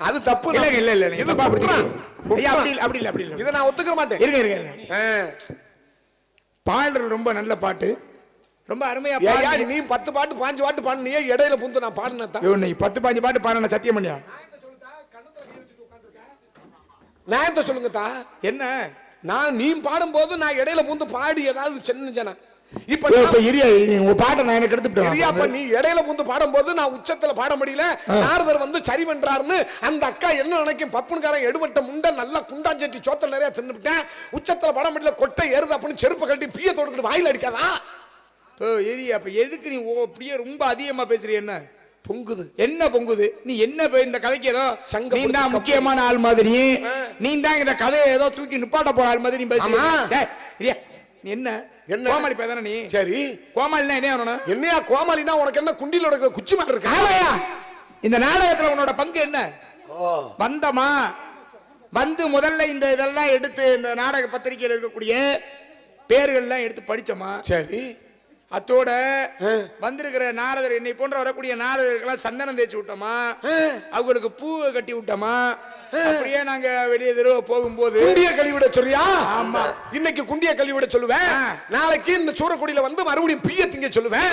அது தப்பு இல்ல இல்ல இல்ல இது. ஐயா, அப்படி இல்ல அப்படி இல்ல அப்படி இல்ல. இதை நான் ஒத்துக்க மாட்டேன். இருங்க இருங்க. பாடல் ரொம்ப நல்ல பாட்டு. ரொம்ப அருமையா பாடுனீங்க. நீ பத்து பாட்டு பாஞ்சு பாட்டு பாடுனியே இடையில புந்து நான் பாடினதான் ஐயோ, நீ பத்து பாஞ்சு பாட்டு பாடுன சத்தியம் பண்ணியா நியாயத்தை சொல்லுங்க தா. என்ன? நான் நீ பாடும்போது நான் இடையில புந்து பாடி ஏதாவது சின்ன ஜன இப்ப இப்ப இரியா உங்க பாட்டை நான் எனக்கு பெரியா, அப்ப எடுத்துட்டு நீ இடையில புந்து பாடும்போது நான் உச்சத்துல பாட முடியல. நாரதர் வந்து சரி பண்றாருன்னு அந்த அக்கா என்ன நினைக்கும்? பப்புனுக்காரன் எடுபட்ட முண்டை நல்லா குண்டாஞ்சட்டி சோத்தல் நிறைய தின்னுபிட்டேன். உச்சத்துல பாட முடியல கொட்டை ஏறுது அப்படின்னு செருப்பு கட்டி பீய தொடுக்கிட்டு வாயில அடிக்காதா? ஓ எரி அப்ப எதுக்கு நீ ஓ அப்படியே ரொம்ப அதிகமா பேசுறிய என்ன? பொங்குது. என்ன பொங்குது? நீ என்ன இந்த கதைக்கு ஏதோ நீ தான். முக்கியமான ஆள் மாதிரி. நீ தான் இந்த கதையை ஏதோ தூக்கி நிப்பாட்ட போற ஆள் மாதிரி நீ என்ன? என்ன? கோமாளி பேதானே நீ? சரி. கோமாளினா என்ன வரணும் என்னையா கோமாளினா உனக்கு என்ன குண்டில இருக்கிற குச்சி மாதிரி இருக்கா? இந்த நாடகத்துல உன்னோட பங்கு என்ன? வந்தமா? வந்து முதல்ல இந்த இதெல்லாம் எடுத்து இந்த நாடக பத்திரிகையில் இருக்கக்கூடிய பேர்கள்லாம் எடுத்து படிச்சோமா? சரி. அத்தோட. வந்திருக்கிற நாரதர் என்னை போன்ற வரக்கூடிய நாரதர்களுக்கெல்லாம் சந்தனம் தேய்ச்சி விட்டோமா. அவங்களுக்கு பூவை கட்டி விட்டோமா? அப்படியே நாங்க வெளியே தெருவ போகும்போது குண்டிய கழிவிட சொல்றியா? ஆமா. இன்னைக்கு குண்டிய கழிவிட சொல்லுவேன். நாளைக்கு இந்த சூரக்குடியில வந்து மறுபடியும் பீய திங்க சொல்லுவேன்?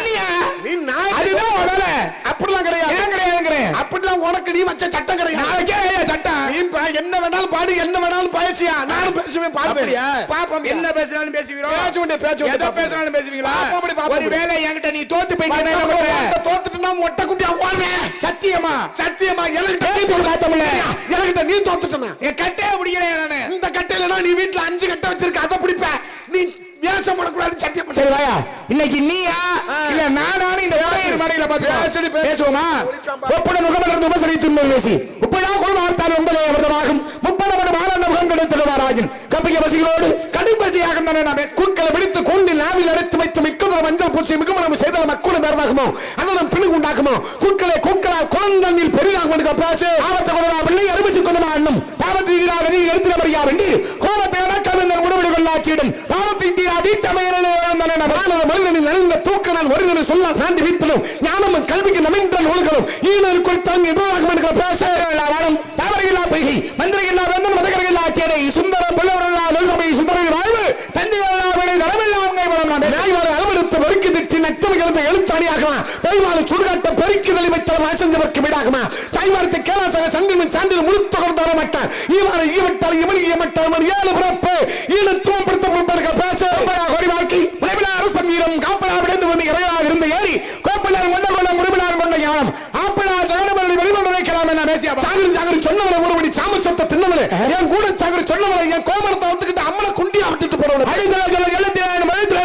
நீ நாய் அதுதான் வேலை. அப்படிலாம் கிடையாது. ஏன் கிடையாதுங்கிறேன் அப்படிலாம் உனக்கு நீ வச்ச சட்டம் கிடையாது. நாளைக்கே சட்டம்? நீ என்ன வேணாலும் பாடு என்ன வேணாலும் பேசியா? நானும் பேசுவேன் பாடுவேன் பாப்போம். என்ன பேசினாலும் பேசுவீங்களோ பேச வந்து எதை பாப்போம். பேசினாலும் பேசுவீங்களா. ஒருவேளை என்கிட்ட நீ தோத்து போயிட்டீங்கன்னா பண்ணுவ? தோத்துட்டுனா மொட்டை குண்டி அவ்வாடுவேன் சத்தியமா? சத்தியமா? எனக்கிட்ட நீ நீ தோத்துட்டனா. என் கட்டையே பிடிக்கிறேன் நானு? இந்த கட்டையிலனா நீ வீட்டுல அஞ்சு கட்டை வச்சிருக்க அதை பிடிப்ப. நீ வேஷம் போடக்கூடாது சத்தியம். சரி வாயா. இன்னைக்கு நீயா. இல்ல நானானு இந்த விநாயகர் மடையில பார்த்து பேசு. பேசுவோமா. ஒப்பட முகமலர்ந்து உபசரித்து பேசி. முப்பதா குழுமார்த்தால் உங்களே விரதமாகும் முப்படமடு மாறாண்ட முகம் கிடைத்திடுவாராயின் கப்பிய பசிகளோடு கடும் பசியாக நான் பேச குட்களை பிடித்து கூண்டில் நாவில் அடைத்து வைத்து மிக்குதர மஞ்சள் பூச்சி மிகுமனம் செய்தால் மக்குன பேரதாகுமோ? அதனம் பிணு உண்டாக்குமோ குக்களை குக்களா குழந்தண்ணில் பெரிதாகும் பேச்சு ஆபத்த கொள்ளா பிள்ளை அருமிசி கொள்ளமா அண்ணும் பாவத்தை தீரா வெளி எடுத்து மரியா வேண்டி? கோபத்தை அடக்கம் இந்த உடம்பு கொள்ளாச்சிடும் பாவத்தை தீரா வீட்டமையலே மனிதனின் நலிந்த தூக்க தூக்கனால் ஒருவனை சொல்ல சாந்தி வீத்தலும் ஞானமும் கல்விக்கு நமின்ற நூல்களும் ஈனர் கொடுத்தான் எதிராகும் என்கிற பேச்சு வாழும் தாவரையில்லா பொய்கை. மந்திரையில்லா வெந்தம் மதகரையில்லா சேனை சுந்தர புலவரல்லா லோசபை சுந்தரின் வாழ்வு தந்தையல்லா விடை நலமில்லா உங்கை மூலம் நான் பேச நாய்வாறு அளவெடுத்து பெருக்கி திட்டி நட்டல் எழுத்தாணியாகலாம் பெய்வாறு சுடுகாட்ட பெருக்கி வைத்தல் வாசந்தவர்க்கு வீடாகுமா? தாய்வாரத்தை கேளாசக சங்கின் சான்றில் முழுத்த கொண்டு வர மாட்டான். ஈவாறு ஈவட்டால் இவன் ஈமட்டால் ஏழு பிறப்பு. ஈழத்துவப்படுத்த முன்படுக பேச கோடி வாழ்க்கை. உழைவிலா அரசன் வீரம் காப்பலா விடைந்து வந்து இறையாக இருந்த ஏறி கோப்பலார் கொண்ட கொள்ளும் உருவிலார் கொண்ட ஞானம் ஆப்பலா ஜகனபலி வெளிவந்து வைக்கலாம் என்ன பேசியா சாகரி சாகரி சொன்னவனை ஒருபடி சாம சொத்த தின்னவனே என் கூட சாகரி சொன்னவனை என் கோமரத்தை வந்துகிட்டு அம்மனை குண்டியா விட்டுட்டு போறவனை அழிந்தல சொல்ல கழுத்திலே மழுத்திலே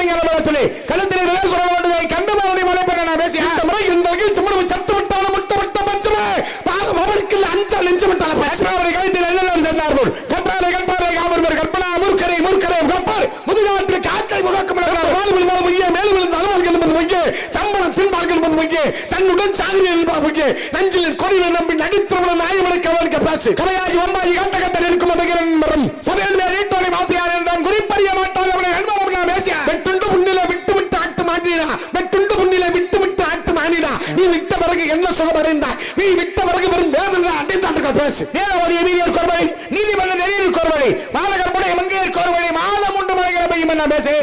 சொல்லி கழுத்திலே விலை சொல்ல வேண்டுதை கண்டபவனை மலை பண்ண நான் பேசியா இந்த முறை இந்த வகையில் சுமணம் சத்து விட்டால முட்டை விட்ட பஞ்சமே பாகம் அவனுக்கு அஞ்சா நெஞ்சு விட்டால பேச கற்றாரை கழுத்தில் எல்லாம் சென்றார்கள் கற்றாரை கற்றாரை காமர்மர் கற்பனா மூர்க்கரை மூர்க்கரை கப்பர் முதுகாற்று காற்றை முழக்கம் வாழ்வில் வாழ பொய்யே மேலும் விழுந்த அலுவல்கள் என்பது பொய்யே தம்பளம் தின்பார்கள் என்பது பொய்யே தன்னுடன் சாகரி என்பது பொய்யே நஞ்சிலின் கொடியை நம்பி நடித்தவன நாயமனை கவனிக்க பேசு கரையாகி ஒம்பாகி காட்ட கத்தல் இருக்கும் மதகிரன் மரம். சபையில் மேல் நீட்டோனை வாசியார் என்றான். குறிப்பறிய மாட்டாக அவனை நண்பரும் நான் பேசியா வெட்டுண்டு புண்ணில விட்டு விட்டு ஆட்டு மாட்டினா வெட்டுண்டு புண்ணில விட்டு விட்டு ஆட்டு மாட்டினா நீ விட்ட பிறகு என்ன சுகம் அடைந்தா நீ விட்ட பிறகு வெறும் வேதனை அடைந்தாண்டு பேசு. நேரமதி எமீரியர் கோர்வழி நீதிமன்ற நெறியில் கோர்வழி மாநகர்புடைய மங்கையர் கோர்வழி மாதம் உண்டு மலைகிற பையன் என்ன பேசு?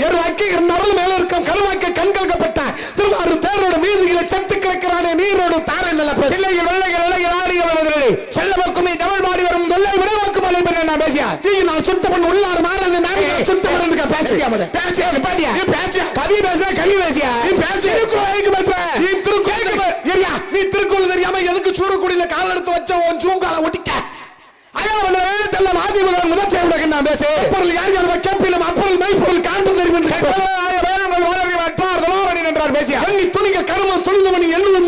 தீயினால் சுத்த பண்ண உள்ளார் மாறது நானே சுத்த பண்ண பேசு பேசு பாட்டியா நீ பேசு கவி பேச கவி பேசியா? நீ பேசு. திருக்குறளுக்கு பேசுற. நீ திருக்குறள் ஏரியா நீ திருக்குறள் தெரியாம எதுக்கு சூரக்குடியில கால் எடுத்து வச்ச உன் சூங்கால ஒட்டிக்க? ஐயா உன்னை எழுத்தெல்லாம் ஆதி முதல் முதல் செய்வதற்கு நான் பேசு. அப்பொருள் யார் யார் கேப்பிலும் அப்பொருள் மெய்ப்பொருள் காண்பது என்றார் பேசியா? எண்ணி துணிக கருமம் துணிந்தவனி எண்ணுவன்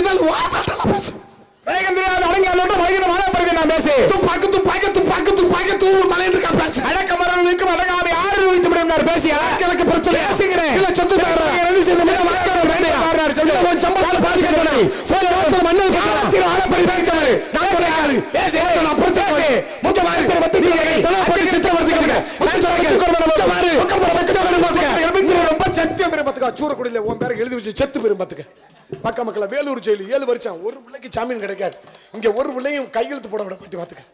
யாதல் அதல் இதழ் வாசல் பேசு வேகம் தெரியாத வழங்கின நான் பேசு துப்பாக்கு துப்பாக்கு துப்பாக்கு துப்பாக்கு தூவு மலை என்று பேசு அடக்க மரம் நிற்கும் அடங்காமை ஆறு வைத்து விடுகிறார் பேசியா எனக்கு பிரச்சனை பேசுகிறேன். இல்ல சொத்து சூரக்குடியில உன் பேர் வேற எழுதி வச்சு செத்து போயிரும் பாத்துக்க பக்க மக்களை வேலூர் ஜெயிலு ஏழு வருஷம். ஒரு பிள்ளைக்கு ஜாமீன் கிடைக்காது. இங்க ஒரு பிள்ளையும் கையெழுத்து போட விட மாட்டி பாத்துக்க.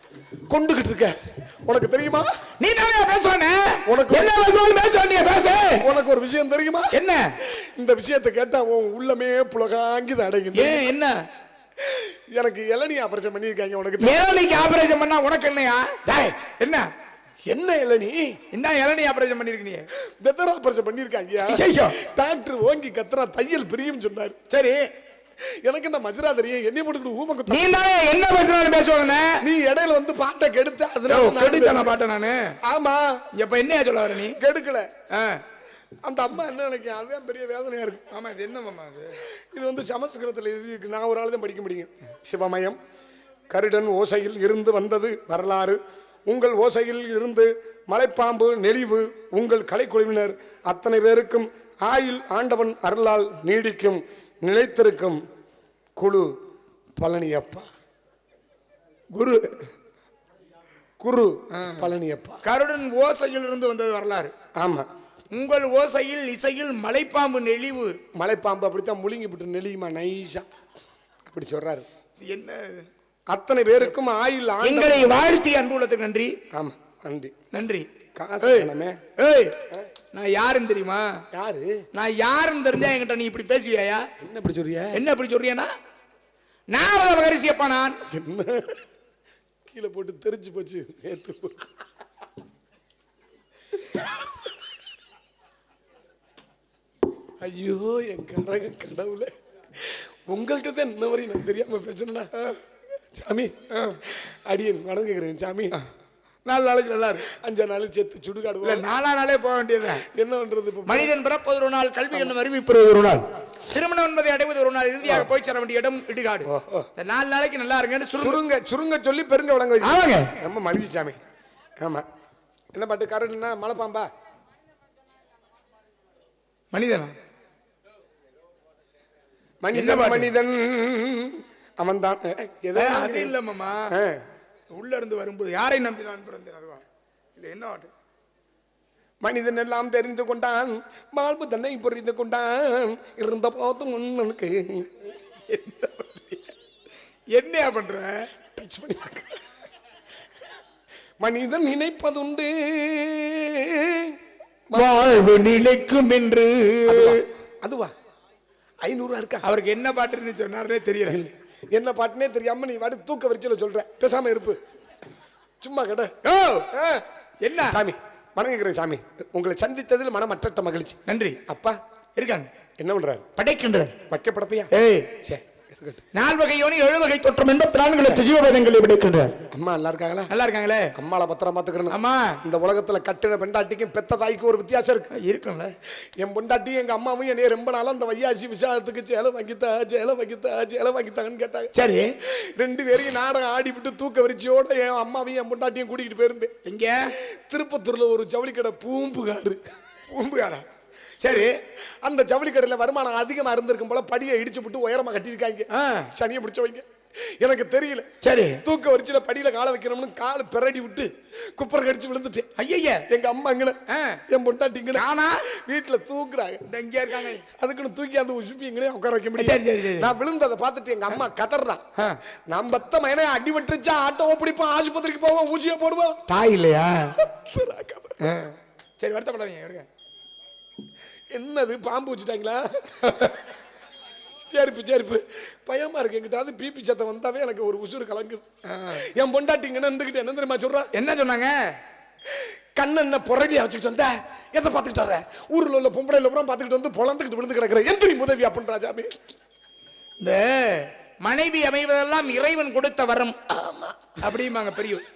கொண்டுகிட்டு இருக்க. உனக்கு தெரியுமா? நீ தானே பேசுவானே உனக்கு- என்ன பேசுவானு பேசுவான் நீ பேசு. உனக்கு ஒரு விஷயம் தெரியுமா? என்ன? இந்த விஷயத்தை கேட்டா உன் உள்ளமே புலகாங்கிது அடையுது. என்ன? எனக்கு இளநீ ஆபரேஷன் பண்ணியிருக்காங்க உனக்கு? இளநிக்கு ஆபரேஷன் பண்ணா உனக்கு என்னையா? டேய், என்ன? என்ன இளநீ? என்ன இளநீ ஆபரேஷன் பண்ணிருக்க நீ வெத்தர ஆபரேஷன் பண்ணியிருக்காங்க ஐயோ. டாக்டர் ஓங்கி கத்துறா தையல் பிரியும் சொன்னாரு. சரி. எனக்கு இந்த மஜரா தெரியும் என்னை போட்டுக்கிட்டு ஊம குத்த நீ தானே என்ன பேசுனாலும் பேசுவாங்க நீ இடையில வந்து பாட்டை கெடுத்த அதனால நான் கெடுத்தான பாட்டேன் நானு ஆமா. இப்ப என்னையா சொல்ல வர நீ? கெடுக்கல. அந்த அம்மா என்ன நினைக்கும்? அதுதான் பெரிய வேதனையா இருக்கு ஆமா இது என்ன மாமா அது? இது வந்து சமஸ்கிருதத்தில் இருக்கு. நான் ஒரு ஆள் தான் படிக்க முடியும். சிவமயம் கருடன் ஓசையில் இருந்து வந்தது வரலாறு. உங்கள் ஓசையில் இருந்து மலைப்பாம்பு நெளிவு உங்கள் கலைக்குழுவினர் அத்தனை பேருக்கும் ஆயில் ஆண்டவன் அருளால் நீடிக்கும் நிலைத்திருக்கும் குழு பழனியப்பா. குரு குரு பழனியப்பா. கருடன் ஓசையில் இருந்து வந்தது வரலாறு. ஆமா. உங்கள் ஓசையில் இசையில் மலைப்பாம்பு நெளிவு. மலைப்பாம்பு அப்படித்தான் முழுங்கி விட்டு நெளியுமா நைஸா அப்படி சொல்றாரு. இது என்ன? அத்தனை பேருக்கும் ஆண்டவன் எங்களை வாழ்த்தி அன்பு உள்ளதுக்கு நன்றி. ஆமா நன்றி. நன்றி. காசு ஏய், நான் யாருன்னு தெரியுமா? யாரு? நான் யாருன்னு தெரிஞ்சா என்கிட்ட நீ இப்படி பேசுவியாயா? என்ன இப்படி சொல்றிய? என்ன இப்படி சொல்றியானா? நாரத மகரிஷியப்பா நான். என்ன? கீழே போட்டு தெரிச்சு போச்சு. நேத்து ஐயோ என் கரக கடவுளே. உங்கள்கிட்ட தான் இன்ன வரையும் நான் தெரியாம பேசுனேன்னா சாமி அடியன் வணங்குகிறேன் சாமி. நாலு நாளைக்கு நல்லா இருக்கு. அஞ்சா நாள் செத்து சுடுகாடு இல்ல நாலா நாளே போக வேண்டியதுதான் என்ன பண்றது இப்ப? மனிதன் பிறப்பது ஒரு நாள் கல்வி என்னும் அறிவிப்பது ஒரு நாள். திருமணம் என்பதை அடைவது ஒரு நாள் இறுதியாக போய் சேர வேண்டிய இடம் இடுகாடு. இந்த நாலு நாளைக்கு நல்லா இருங்கன்னு சுருங்க சுருங்க சொல்லி பெருங்க வைக்க ஆமாங்க. ரொம்ப மகிழ்ச்சி சாமி. ஆமா. என்ன பாட்டு? கரண்ட்னா மலைப்பாம்பா? மனிதனா? மனிதன்? மனிதன். அவன் தான் அது இல்ல மாமா. உள்ள இருந்து வரும்போது யாரை நம்பி நான் பிறந்தேன் அதுவா? இல்ல என்ன மனிதன் எல்லாம் தெரிந்து கொண்டான் வாழ்வு தன்னை புரிந்து கொண்டான். இருந்த போதும் உனக்கு. என்னையா பண்ற? டச் பண்ணி. மனிதன் நினைப்பதுண்டு. வாழ்வு நிலைக்கும் என்று. அதுவா? ஐநூறுவா இருக்கா? அவருக்கு என்ன பாட்டுன்னு சொன்னாருன்னே தெரியல. என்ன பாட்டுனே தெரியாம நீ வாடி தூக்க வரிச்சல சொல்ற. பேசாம இருப்பு. சும்மா கடை. என்ன? சாமி வணங்குகிறேன் சாமி. உங்களை சந்தித்ததில் மனமற்ற மகிழ்ச்சி. நன்றி. அப்பா. இருக்காங்க. என்ன பண்றாரு? படைக்கின்றது. வைக்கப்படப்பையா? ஏய். சரி இருக்கட்டும். நால் வகை யோனி ஏழு வகை தொற்றம் எண்பத்தி நான்கு லட்ச ஜீவபேதங்களை விடுக்கின்றார். அம்மா நல்லா இருக்காங்களா? நல்லா இருக்காங்களே? அம்மாளை பத்திரம் பாத்துக்கிறேன் ஆமா இந்த உலகத்துல கட்டின பெண்டாட்டிக்கும் பெத்த தாய்க்கும் ஒரு வித்தியாசம் இருக்கு. இருக்கும்ல. என் பொண்டாட்டியும் எங்க அம்மாவும் என்னைய ரொம்ப நாளா அந்த வையாசி விசாரத்துக்கு சேலை வாங்கித்தா சேலை வாங்கித்தா சேலை வாங்கித்தாங்கன்னு கேட்டாங்க. சரி. ரெண்டு பேரையும் நாடகம் ஆடி விட்டு தூக்க வரிச்சியோட என் அம்மாவையும் என் பொண்டாட்டியும் கூட்டிகிட்டு போயிருந்தேன். எங்க? திருப்பத்தூர்ல ஒரு ஜவுளி கடை பூம்புகாரு. பூம்புகாரா? சரி. அந்த ஜவுளி கடையில வருமானம் அதிகமா இருந்திருக்கும் போல படியை இடிச்சு விட்டு உயரமா கட்டியிருக்காங்க. ஆ. சனியை முடிச்சவங்க எனக்கு தெரியல. சரி. தூக்க வரிச்சில படியில காலை வைக்கணும்னு கால் பிரடி விட்டு குப்பர் கடிச்சு விழுந்துட்டேன் ஐயய்ய. எங்க அம்மா இங்கன ஆ. என் பொண்டாட்டிங்கன நானா? வீட்டுல தூக்குறாங்க. இந்த இங்க இருக்காங்க. அதுக்குன்னு தூக்கி அந்த உசுப்பி இங்கனே உட்கார வைக்க சரி. நான் விழுந்ததை பார்த்துட்டு எங்க அம்மா கதறான். நான் பத்த மயனே அடி விட்டுருச்சா ஆட்டோ பிடிப்போம் ஆஸ்பத்திரிக்கு போவோம் ஊசியை போடுவோம். தாய் இல்லையா? சரா வருத்தப்படாதீங்க என்னது பாம்பு வச்சுட்டாங்களா? செருப்பு செருப்பு. பயமா இருக்கு. எங்கிட்ட பிபி சத்தம் வந்தாவே எனக்கு ஒரு உசுறு கலங்குது. என் பொண்டாட்டி இங்க நின்றுக்கிட்டு என்ன தெரியுமா சொல்றா? என்ன சொன்னாங்க? கண்ணென்ன புறடியா வச்சுக்கிட்டு வந்த? எதை பார்த்துக்கிட்டு வர ஊர்ல உள்ள பொம்பளைல பூரா பார்த்துக்கிட்டு வந்து பொழந்துக்கிட்டு விழுந்து கிடக்குற. எந்திரி உதவி அப்படின்றா சாமி. இந்த மனைவி அமைவதெல்லாம் இறைவன் கொடுத்த வரம். அப்படிம்பாங்க பெரியவர்.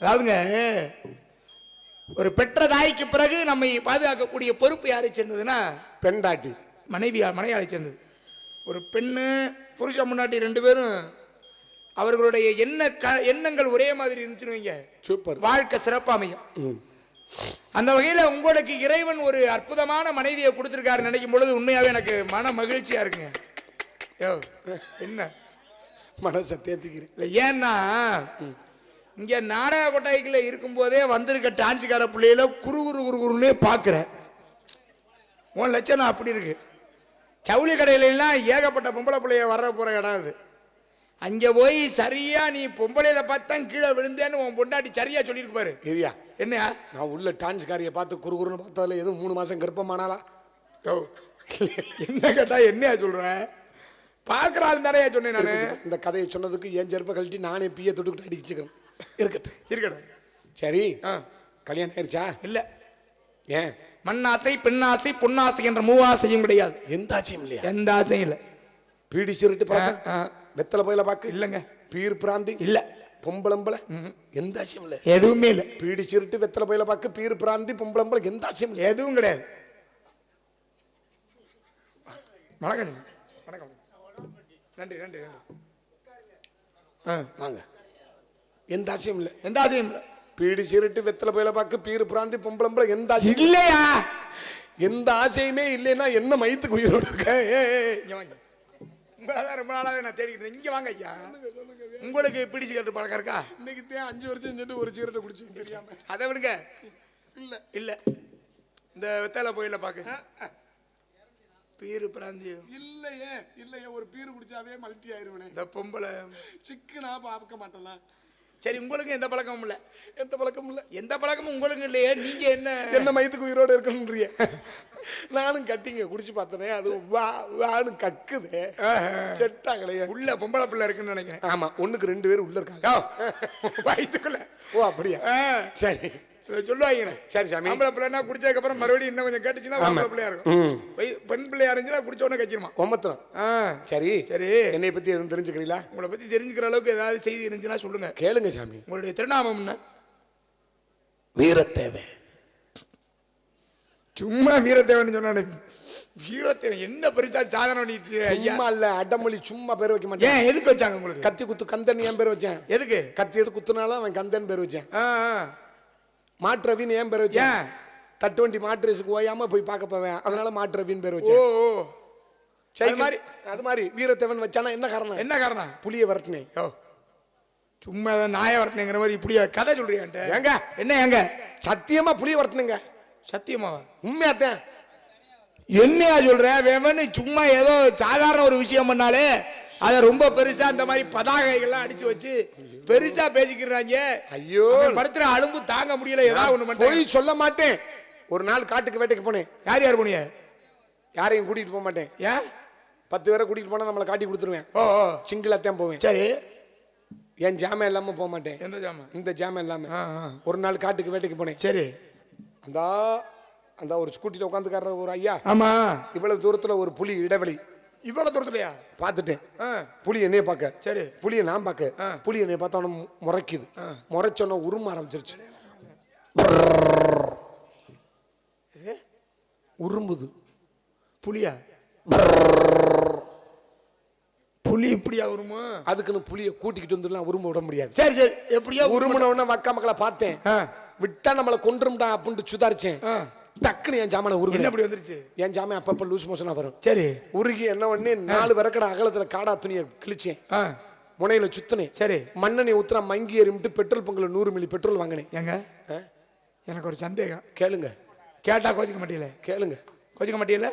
அதாவதுங்க ஒரு பெற்ற தாய்க்கு பிறகு நம்மை பாதுகாக்கக்கூடிய பொறுப்பு யாரை சேர்ந்ததுன்னா பெண்டாட்டி. மனைவி மனையாளை சேர்ந்தது. ஒரு பெண்ணு புருஷன் முன்னாடி ரெண்டு பேரும் அவர்களுடைய எண்ண க எண்ணங்கள் ஒரே மாதிரி இருந்துச்சுன்னு வைங்க. சூப்பர் வாழ்க்கை சிறப்பா அமையும். அந்த வகையில உங்களுக்கு இறைவன் ஒரு அற்புதமான மனைவியை கொடுத்திருக்காரு நினைக்கும் பொழுது உண்மையாவே எனக்கு மன மகிழ்ச்சியா இருக்குங்க. யோ என்ன? மனசை தேத்திக்கிறேன் இல்லை ஏன்னா இங்க நாடக கொட்டாய்க்குள்ள இருக்கும்போதே வந்திருக்க டான்ஸுக்கார பிள்ளையில குறு குறு குறு குருன்னே பார்க்குறேன். உன் லட்சணம் அப்படி இருக்கு. ஜவுளி கடையில எல்லாம் ஏகப்பட்ட பொம்பளை பிள்ளைய வர போற இடம் அது. அங்க போய் சரியா நீ பொம்பளையில பார்த்தா கீழே விழுந்தேன்னு உன் பொண்டாட்டி சரியா சொல்லியிருக்கு பாரு இல்லையா என்னையா? நான் உள்ள டான்ஸ்காரியை பார்த்து குறுகுறுன்னு பார்த்ததுல எதுவும் மூணு மாசம் கர்ப்பமானாலா யோ, என்ன கேட்டா என்னையா சொல்றேன் பாக்குறாள் தானே சொன்னேன் நானு. இந்த கதையை சொன்னதுக்கு என் செருப்பை கழட்டி நானே பிய தொட்டுக்கிட்டு அடிச்சுக்கிறேன் இருக்கட்டும். இருக்கட்டும். சரி ஆ, கல்யாணம் ஆயிருச்சா? இல்ல. ஏன்? மண்ணாசை பெண்ணாசை பொன்னாசை என்ற மூவாசையும் கிடையாது. எந்த ஆட்சியும் இல்லையா? எந்த ஆசையும் இல்ல. பீடி சிறுட்டு ஆ, பார்க்க? வெத்தலை போயில பாக்கு இல்லங்க. Beer brandy? இல்ல. பொம்பளம்பள? எந்த ஆட்சியும் இல்லை. எதுவுமே இல்ல. பீடி சிறுட்டு வெத்தலை போயில பாக்கு பீர் பிராந்தி பொம்பளம்பள எந்த ஆட்சியும் இல்லை எதுவும் கிடையாது. வணக்கம். வணக்கம். நன்றி நன்றி நன்றி. ஆ, வாங்க. எந்த ஆசையும் இல்லை. எந்த ஆசையும் இல்ல. பீடி சிறுட்டு வெத்தலை போயில பாக்கு பீர் பிராந்தி பொம்பளம்பள எந்த ஆசையும் இல்லை. இல்லையா? எந்த ஆசையுமே இல்லைன்னா என்ன மயத்துக்கு உயிரோடு இருக்க ஏய், ஏய், ஏய், இங்க வாங்க. உங்களதான் ரொம்ப நாளாவே நான் தேடிக்கிட்டு. இங்க வாங்க ஐயா. உங்களுக்கு பிடிச்சு கேட்டு பழக்கம் இருக்கா? இன்னைக்கு தான் அஞ்சு வருஷம் சென்று ஒரு சிகரெட்டை குடிச்சு தெரியாம. அதை விடுங்க. இல்ல. இல்ல. இந்த வெத்தால போயில பாக்கு பீரு பிராந்தி. இல்லையே இல்லையே. ஒரு பீர் குடிச்சாவே மல்டி ஆயிருவனே. இந்த பொம்பளை. சிக்கனா பார்க்க மாட்டேன் சரி உங்களுக்கு எந்த பழக்கமும் இல்ல. எந்த பழக்கமும் இல்ல. எந்த பழக்கமும் உங்களுக்கு இல்லையே நீங்க என்ன? என்ன மயத்துக்கு உயிரோடு இருக்கணும்ன்றிய. நானும் கட்டிங்க குடிச்சு பார்த்தனே அது வா வான்னு கக்குது. செட் ஆகலையே உள்ள பொம்பளை பிள்ளை இருக்குன்னு நினைக்கிறேன். ஆமா ஒண்ணுக்கு ரெண்டு பேர் உள்ள இருக்காங்க. யோ, வயித்துக்குள்ள. ஓ அப்படியா? சரி. சரி, சொல்லுவாங்க சரி சாமி. ஆம்பளை பிள்ளைனா குடிச்சதுக்கு அப்புறம் மறுபடியும் இன்னும் கொஞ்சம் கேட்டுச்சுன்னா ஆம்பளை பிள்ளையா இருக்கும். பெண் பிள்ளையா இருந்துச்சுன்னா குடிச்ச உடனே கச்சிருமா. ஒம்மத்திரம் ஆ. சரி. சரி. என்னை பத்தி எதுவும் தெரிஞ்சுக்கிறீங்களா? உங்களை பத்தி தெரிஞ்சுக்கிற அளவுக்கு ஏதாவது செய்தி இருந்துச்சுன்னா சொல்லுங்க. கேளுங்க சாமி. உங்களுடைய திருநாமம் என்ன? வீரத்தேவை சும்மா வீரத்தேவன் சொன்னானே. வீரத்தேவன் என்ன பெருசா சாதனை பண்ணிட்டு சும்மா இல்ல அடமொழி சும்மா பேர் வைக்க மாட்டேன். ஏன் எதுக்கு வச்சாங்க உங்களுக்கு? கத்தி குத்து கந்தன் ஏன் பேர் வச்சேன். எதுக்கு? கத்தி எடுத்து குத்துனாலும் அவன் கந்தன் பேர் வச்சேன். ரவின்னு ஏன் பேர் வச்சேன்? தட்டு வண்டி ரேஸுக்கு ஓயாம போய் பார்க்க போவேன். அதனால மாட்டு ரவின்னு பேர் ஓ வச்சேன் ஓ சரி மாதிரி- அது மாதிரி வீரத்தேவன் வச்சானா என்ன காரணம்? என்ன காரணம்? புளிய வரட்டினே யோ. சும்மா நாய வரட்டுங்கிற மாதிரி இப்படியா கதை சொல்றியான்ட்ட ஏங்க? என்ன ஏங்க? சத்தியமா புளிய வரட்டுனுங்க. சத்தியமாவா? உண்மையாத்தேன். என்னையா சொல்ற? வேவன்னு சும்மா ஏதோ சாதாரண ஒரு விஷயம் பண்ணாலே அதை ரொம்ப பெருசா அந்த மாதிரி பதாகைகள்லாம் அடிச்சு வச்சு பெருசா பேசிக்கிறாங்க. ஐயோ. படுத்துற அலும்பு தாங்க முடியல ஏதாவது ஒண்ணு போய் சொல்ல மாட்டேன். ஒரு நாள் காட்டுக்கு வேட்டைக்கு போனேன். யார் யார் போனிய யாரையும் கூட்டிட்டு போக மாட்டேன். ஏன் பத்து பேரை கூட்டிட்டு போனா நம்மளை காட்டி கொடுத்துருவேன். ஓ ஓ. சிங்கிளாத்தான் போவேன். சரி. என் ஜாமான் இல்லாம போக மாட்டேன். எந்த ஜாமான் இந்த ஜாமான் இல்லாம. ஒரு நாள் காட்டுக்கு வேட்டைக்கு போனேன். சரி. அந்த அந்த ஒரு ஸ்கூட்டில உட்காந்துக்கார ஒரு ஐயா. ஆமா. இவ்வளவு தூரத்துல ஒரு புலி இடைவெளி. இவ்வளவு தூரத்துலயா? பார்த்துட்டேன். புலி என்னைய பார்க்க. சரி. புலியை நான் பார்க்க. புலி என்னைய பார்த்தா முறைக்குது. முறைச்சோன்ன உரும ஆரம்பிச்சிருச்சு. உரும்புது. புலியா? புலி இப்படியா வருமா அதுக்குன்னு புலியை கூட்டிக்கிட்டு வந்துடலாம் உரும விட முடியாது. சரி சரி. எப்படியோ உருமுன உடனே வக்கா மக்களை பார்த்தேன். விட்டா நம்மளை கொன்றும்டா அப்படின்ட்டு சுதாரிச்சேன். டக்குன்னு என் ஜாமான என்ன உருகு இப்படி வந்துருச்சு? என் ஜாமான் அப்பப்ப லூஸ் மோஷனா வரும். சரி. உருகி என்ன பண்ணி நாலு விறக்கட அகலத்துல காடா துணியை கிழிச்சேன். முனையில சுத்தினேன். சரி. மண்ணெண்ணெய் ஊத்துறா மங்கி எறிமிட்டு பெட்ரோல் பங்குல நூறு மில்லி பெட்ரோல் வாங்கினேன். ஏங்க? எனக்கு ஒரு சந்தேகம். கேளுங்க. கேட்டா கோச்சிக்க மாட்டீங்களே? கேளுங்க. கோச்சிக்க மாட்டீங்கள?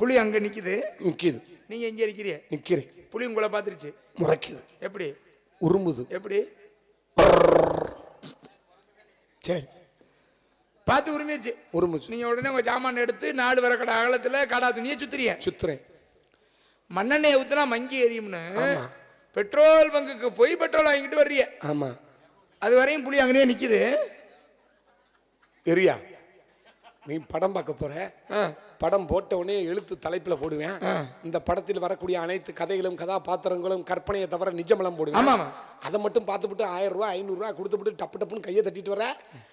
புலி அங்க நிக்குது. நிக்கிது. நீங்க இங்க இருக்கிறீ நிக்கிறேன். புலி உங்களை பாத்துருச்சு முறைக்குது. எப்படி? உருமுது எப்படி? சரி. பார்த்து உரிமைச்சு உருமுச்சு நீங்க உடனே உங்க சாமான் எடுத்து நாலு வர கடை அகலத்துல கடா துணியை சுத்துறீங்க. சுத்துறேன். மண்ணெண்ணெய் ஊத்துனா மங்கி எரியும்னு பெட்ரோல் பங்குக்கு போய் பெட்ரோல் வாங்கிட்டு வர்றீங்க. ஆமா. அது வரையும் புலி அங்கனே நிக்குது. எரியா? நீ படம் பார்க்க போற? படம் போட்ட உடனே எழுத்து தலைப்புல போடுவேன். இந்த படத்தில் வரக்கூடிய அனைத்து கதைகளும் கதாபாத்திரங்களும் கற்பனையை தவிர நிஜமெல்லாம் ஆமா, போடுவேன். அதை மட்டும் பார்த்துவிட்டு ஆயிரம் ரூபாய் ஐநூறு ரூபாய் கொடுத்துவிட்டு டப்பு டப்புன்னு கையை தட்டிட்டு வர.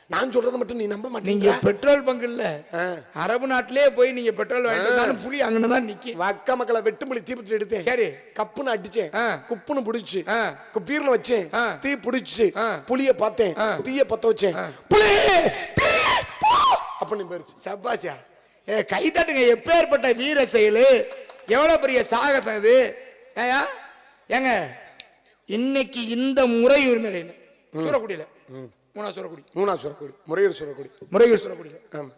நான் சொல்றதை மட்டும் நீ நம்ப மாட்டீங்க பெட்ரோல் பங்கு இல்ல. ஆ. அரபு நாட்டிலே போய் நீங்க பெட்ரோல் வாங்கிட்டு புலி அங்கன்னு தான் நிக்கி வக்க மக்களை வெட்டுமொழி தீப்பிட்டு எடுத்தேன். சரி. கப்புன்னு அடிச்சேன். குப்புன்னு பிடிச்சு. ஆ. குப்பீர்ல வச்சேன். தீ பிடிச்சு. புளிய பார்த்தேன். தீய பத்த வச்சேன். புளி! அப்படின்னு போயிருச்சு. சப்பாசியா? ஏ கை தட்டுங்க எப்பேற்பட்ட வீர செயல்? எவ்வளவு பெரிய சாகசம் இது? ஏயா ஏங்க இன்னைக்கு இந்த முறை உரிமையில சூரக்குடியில. மூணா சூரக்குடி. மூணா சுரக்குடி. முறையூர் சுரக்குடி. முறையூர் சூரக்குடியில ஆமா.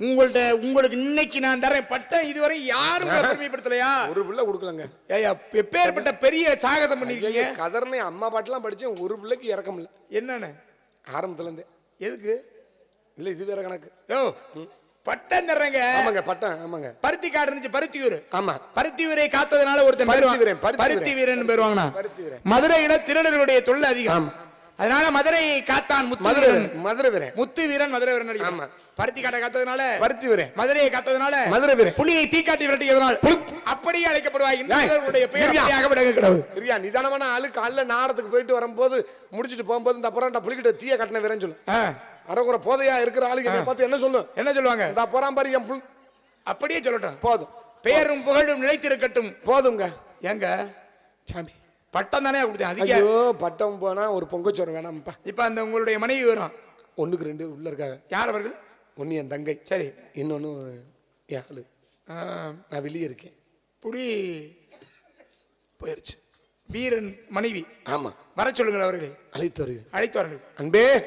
உங்கள்ட்ட உங்களுக்கு இன்னைக்கு நான் தரேன் பட்டம் இதுவரை யாரும் பெருமைப்படுத்தலையா? ஒரு பிள்ளை கொடுக்கலங்க. ஏய்யா எப்பேற்பட்ட பெரிய சாகசம் பண்ணிருக்கீங்க? கதர்னே அம்மா பாட்டுலாம் படிச்சேன் ஒரு பிள்ளைக்கு இறக்கம் இல்லை. என்னன்னு ஆரம்பத்துல இருந்தே எதுக்கு? இல்ல இது வேற கணக்கு. யோ பட்டம் தர்றேங்க. ஆமாங்க பட்டம் ஆமாங்க. பருத்தி காடு இருந்துச்சு பருத்தி ஊரு. ஆமா. பருத்தி வீரை காத்ததுனால ஒருத்தன் பருத்தி பேர் வீரன், பருத்தி வீரன். வீரன். மதுரையில திருடர்களுடைய தொல்லை அதிகம். அதனால மதுரையை காத்தான் முத்து மதுரை வீரன். மதுரை முத்து வீரன் மதுரை வீரன். ஆமா. பருத்தி காட்டை காத்ததுனால பருத்தி வீரன். மதுரையை காத்ததுனால மதுரை வீரன். புலியை தீக்காட்டி விரட்டியதனால் அப்படியே அழைக்கப்படுவாய். இவருடைய பெயர் நிதானமான ஆளு காலைல நாடத்துக்கு போயிட்டு வரும்போது முடிச்சிட்டு போகும்போது இந்த புறாண்டா புலிக்கிட்ட தீய கட்டின வீரன் சொல்லு. ஆ, அரைக்குறை போதையா இருக்கிற ஆளுங்க என்னை பார்த்து என்ன சொல்லும்? என்ன சொல்லுவாங்க? இந்த புறாம் பாரு என் புல் அப்படியே சொல்லட்டும். போதும். பெயரும் புகழும் நிலைத்திருக்கட்டும். போதுங்க ஏங்க சாமி. பட்டம் தானே கொடுத்தேன். அதுக்கு ஐயோ பட்டம் போனா ஒரு பொங்கச்சோறு வேணாம்ப்பா. இப்ப அந்த உங்களுடைய மனைவி வரும். ஒண்ணுக்கு ரெண்டு உள்ள இருக்காங்க. யார் அவர்கள்? ஒன்னு என் தங்கை. சரி. இன்னொன்னு என் ஆளு. நான் வெளியே இருக்கேன். புலி போயிருச்சு. வீரன் மனைவி. ஆமா. வர சொல்லுங்கள் அவர்களை. அழைத்து வருவேன் அழைத்து வாருங்கள். அன்பே.